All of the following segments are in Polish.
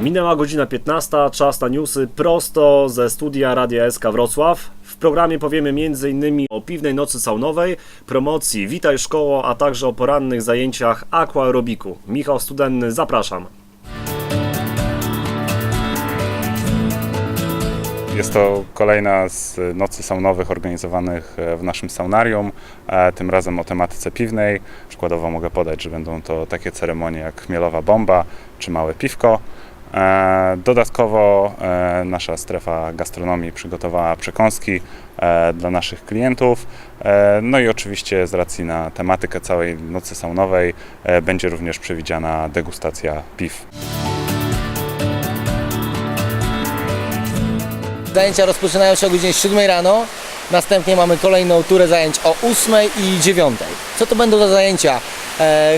Minęła godzina 15, czas na newsy prosto ze studia Radia SK Wrocław. W programie powiemy m.in. o piwnej nocy saunowej, promocji Witaj Szkoło, a także o porannych zajęciach aquaerobiku. Michał Studenny, zapraszam. Jest to kolejna z nocy saunowych organizowanych e, w naszym saunarium, tym razem o tematyce piwnej. Przykładowo mogę podać, że będą to takie ceremonie jak chmielowa bomba czy małe piwko. E, Dodatkowo e, nasza strefa gastronomii przygotowała przekąski e, dla naszych klientów. No i oczywiście z racji na tematykę całej nocy saunowej będzie również przewidziana degustacja piw. Zajęcia rozpoczynają się o godzinie 7 rano. Następnie mamy kolejną turę zajęć o 8 i 9. Co to będą za zajęcia?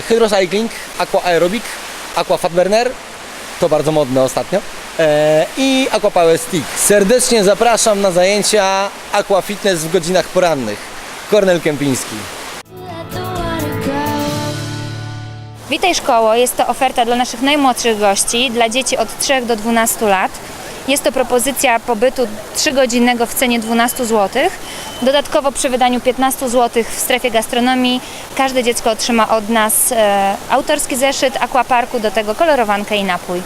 Hydrocycling, aqua aerobic, aqua fat burner, to bardzo modne ostatnio, e, i aqua power stick. Serdecznie zapraszam na zajęcia aqua fitness w godzinach porannych. Kornel Kępiński. Witaj Szkoło jest to oferta dla naszych najmłodszych gości, dla dzieci od 3 do 12 lat. Jest to propozycja pobytu 3-godzinnego w cenie 12 zł. Dodatkowo przy wydaniu 15 zł w strefie gastronomii każde dziecko otrzyma od nas e, autorski zeszyt aquaparku, do tego kolorowankę i napój.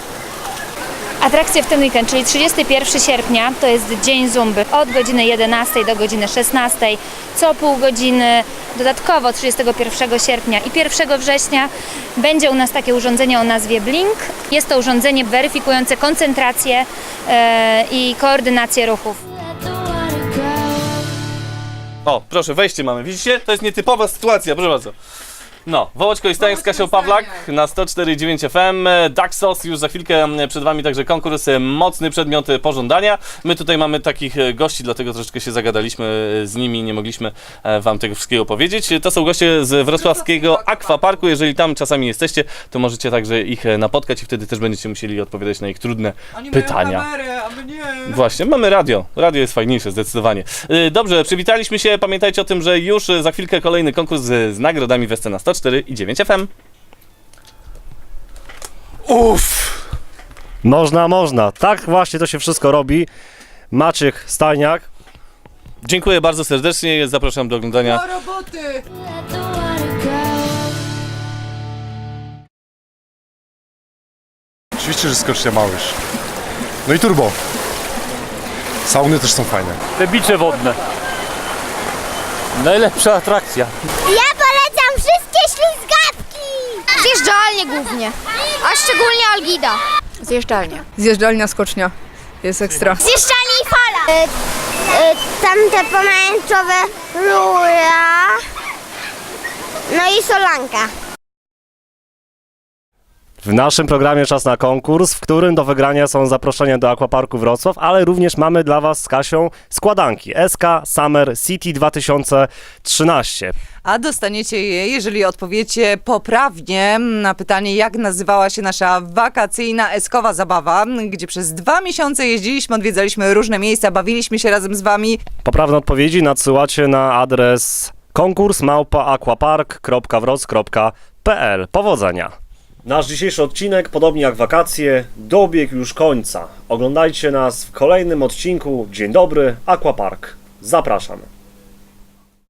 Atrakcje w ten weekend, czyli 31 sierpnia, to jest dzień zumby od godziny 11 do godziny 16, co pół godziny. Dodatkowo 31 sierpnia i 1 września będzie u nas takie urządzenie o nazwie Blink. Jest to urządzenie weryfikujące koncentrację e, i koordynację ruchów. O, proszę, wejście mamy. Widzicie? To jest nietypowa sytuacja, proszę bardzo. No, Wołoćko i Stanek z Kasią Pawlak na 104,9 FM. Daxos, już za chwilkę mm, przed Wami także konkurs, e, mocny przedmiot pożądania. My tutaj mamy takich e, gości, dlatego troszeczkę się zagadaliśmy e, z nimi, nie mogliśmy e, Wam tego wszystkiego powiedzieć. To są goście z wrocławskiego Aquaparku. Jeżeli tam czasami jesteście, to możecie także ich e, napotkać i wtedy też będziecie musieli odpowiadać na ich trudne pytania. Kamerę, a my nie. Właśnie, mamy radio. Radio jest fajniejsze, zdecydowanie. Y, Dobrze, przywitaliśmy się. Pamiętajcie o tym, że już y, za chwilkę kolejny konkurs z, z nagrodami w SC 104 i 9 FM. Uff! Można, można. Tak właśnie to się wszystko robi. Maciek Stajniak. Dziękuję bardzo serdecznie. Zapraszam do oglądania. Do roboty! Oczywiście, że skocznia małyż. No i turbo. Sauny też są fajne. Te bicze wodne. Najlepsza atrakcja. Ja polecam wszystkie ślizgawki! Zjeżdżalnie głównie, a szczególnie Algida. Zjeżdżalnia. Zjeżdżalnia skocznia. Jest ekstra. Zjeżdżalnie i fala. E, tamte pomarańczowe rura. No i solanka. W naszym programie czas na konkurs, w którym do wygrania są zaproszenia do Aquaparku Wrocław, ale również mamy dla Was z Kasią składanki SK Summer City 2013. A dostaniecie je, jeżeli odpowiecie poprawnie na pytanie, jak nazywała się nasza wakacyjna eskowa zabawa, gdzie przez dwa miesiące jeździliśmy, odwiedzaliśmy różne miejsca, bawiliśmy się razem z wami. Poprawne odpowiedzi nadsyłacie na adres konkurs małpaaquapark.wroc.pl. Powodzenia! Nasz dzisiejszy odcinek, podobnie jak wakacje, dobiegł już końca. Oglądajcie nas w kolejnym odcinku. Dzień dobry, Aquapark. Zapraszam.